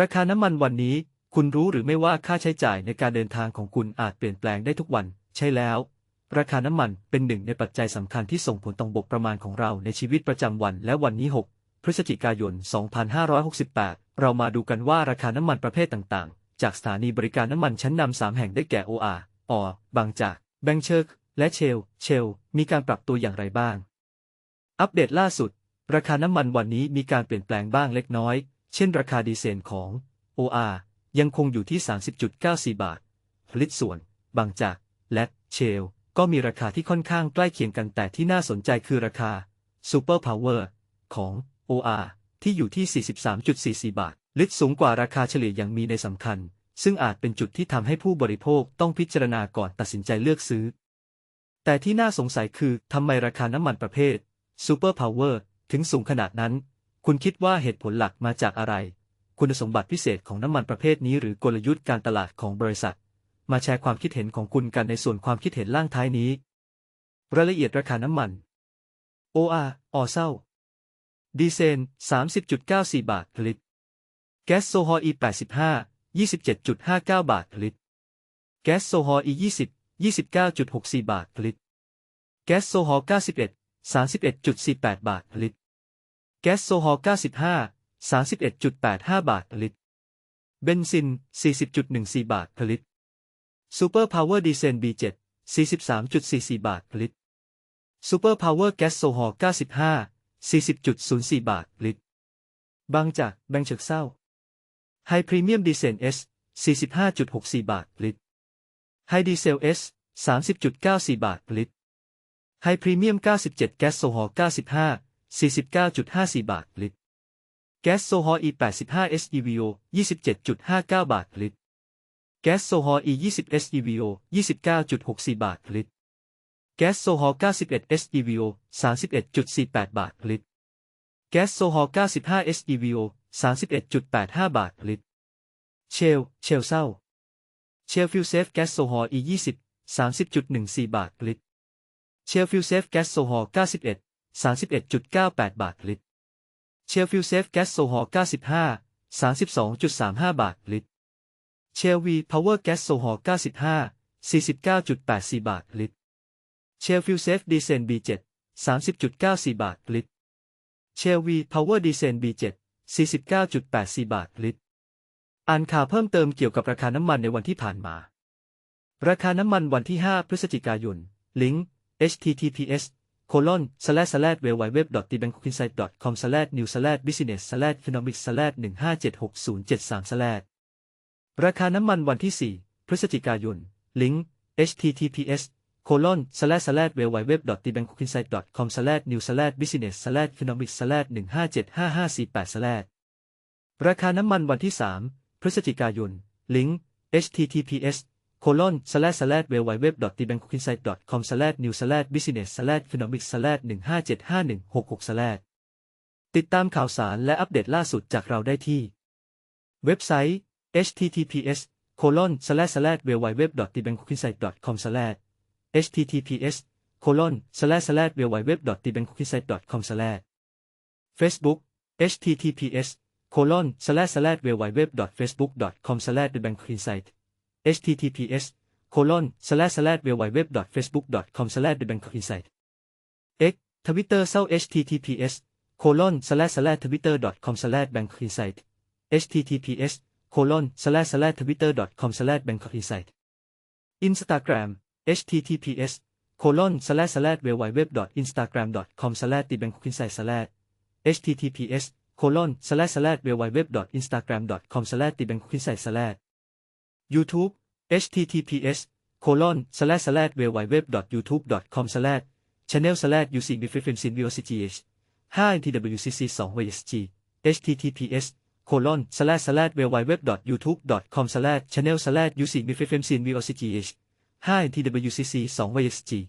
ราคาน้ำมันวันนี้ คุณรู้หรือไม่ว่าค่าใช้จ่ายในการเดินทางของคุณอาจเปลี่ยนแปลงได้ทุกวัน ใช่แล้ว ราคาน้ำมันเป็นหนึ่งในปัจจัยสำคัญที่ส่งผลต่อบกประมาณของเราในชีวิตประจำวัน และวันนี้ 6 พฤศจิกายน 2568 เรามาดูกันว่าราคาน้ำมันประเภทต่างๆ จากสถานีบริการน้ำมันชั้นนำสามแห่งได้แก่ OR ออบางจาก แบงเชิร์กและเชล เชล มีการปรับตัวอย่างไรบ้าง อัปเดตล่าสุด ราคาน้ำมันวันนี้มีการเปลี่ยนแปลงบ้างเล็กน้อย เช่นราคาดีเซลของ OR ยังคงอยู่ที่ 30.94 บาทลิตส่วน บางจาก และเชล ก็มีราคาที่ค่อนข้างใกล้เคียงกันแต่ที่น่าสนใจคือราคา Super Power ของ OR ที่อยู่ที่ 43.44 บาท ลิตรสูงกว่าราคาเฉลี่ยอย่างมีในสำคัญ ซึ่งอาจเป็นจุดที่ทำให้ผู้บริโภคต้องพิจารณาก่อนตัดสินใจเลือกซื้อ แต่ที่น่าสงสัยคือทำไมราคาน้ำมันประเภท Super Power ถึงสูงขนาดนั้น คุณคิดว่าเหตุผลหลักมาจากอะไร คุณสมบัติพิเศษของน้ำมันประเภทนี้หรือกลยุทธ์การตลาดของบริษัท มาแชร์ความคิดเห็นของคุณกันในส่วนความคิดเห็นล่างท้ายนี้ รายละเอียดราคาน้ำมัน OR ออเศร้า ดีเซล30.94 บาทลิตร แก๊สโซฮอล์ E85 27.59 บาทลิตร แก๊สโซฮอล์ E20 29.64 บาทลิตร แก๊สโซฮอล์ 91 31.48 บาทลิตร ก๊สโซฮอล์95 31.85 บาทลิตร เบนซิน 40.14 บาทผลิตซูเปอร์พาวเวอร์ดีเซล B7 43.44 บาทลิตรซูเปอร์พาวเวอร์แก๊สโซฮอล์95 40.04 บาทลิตร บางจากแบงเฉิกเศร้า ไฮพรีเมียมดีเซล S 45.64 บาทลิตร ไฮดีเซล S 30.94 บาทลิตร ไฮพรีเมียม 97 แก๊สโซฮอล์95 49.54 บาทลิตร แก๊สโซฮอล์ E85 SEVO 27.59 บาทลิตร แก๊สโซฮอล์ E20 SEVO 29.64 บาทลิตร แก๊สโซฮอล์ 91 SEVO 31.48 บาทลิตร แก๊สโซฮอล์ 95 SEVO 31.85 บาทลิตร เชล เชลเศร้า เชลฟิวเซฟแก๊สโซฮอล์ E20 30.14 บาทลิตร เชลฟิวเซฟแก๊สโซฮอล์ 91 31.98 บาทลิตร เชลฟิวเซฟแก๊สโซฮอล์95 32.35 บาทลิตร เชลวีพาวเวอร์แก๊สโซฮอล์95 49.84 บาทลิตร เชลฟิวเซฟดีเซล B7 30.94 บาทลิตร เชลวีพาวเวอร์ดีเซล B7 49.84 บาทลิตร อ่านข่าวเพิ่มเติมเกี่ยวกับราคาน้ำมันในวันที่ผ่านมา ราคาน้ำมันวันที่ 5 พฤศจิกายน ลิงก์ https colon slash slash w w w t b a n k o k i n s i g h t com slash new slash business slash economic slash 1576073 slash ราคาน้ำมันวันที่4พฤศจิกายน ลิงก์ https colon slash slash w w w t b a n k o k i n s i g h t com slash new slash business slash economic slash 1575548 slash ราคาน้ำมันวันที่3พฤศจิกายน ลิงก์ https colon slash slash w w w t b a n k k i n s i g h t com slash new slash business slash economics slash 1575166 slash ติดตามข่าวสารและอัปเดตล่าสุดจากเราได้ที่ เว็บไซต์ https colon slash slash w w w t b a n k k i n s i g h t com slash https colon slash slash w w w t b a n k k i n s i g h t com slash Facebook https colon slash slash w w w facebook com slash t b a h t https colon slash slash w w w facebook com slash the Bangkok Insight x Twitter เศร้า https colon slash slash twitter com slash Bangkok Insight https colon slash slash twitter com slash Bangkok Insight Instagram https colon slash slash w w w instagram com slash the Bangkok Insight slash https colon slash slash w w w instagram com slash the Bangkok Insight slash YouTube https colon slash slash www.youtube.com slash channel slash uc b f r e n c in VOCGH 5 TWCC 2 VSG https colon slash slash www.youtube.com slash channel slash uc b f r e n c in VOCGH 5 TWCC 2 VSG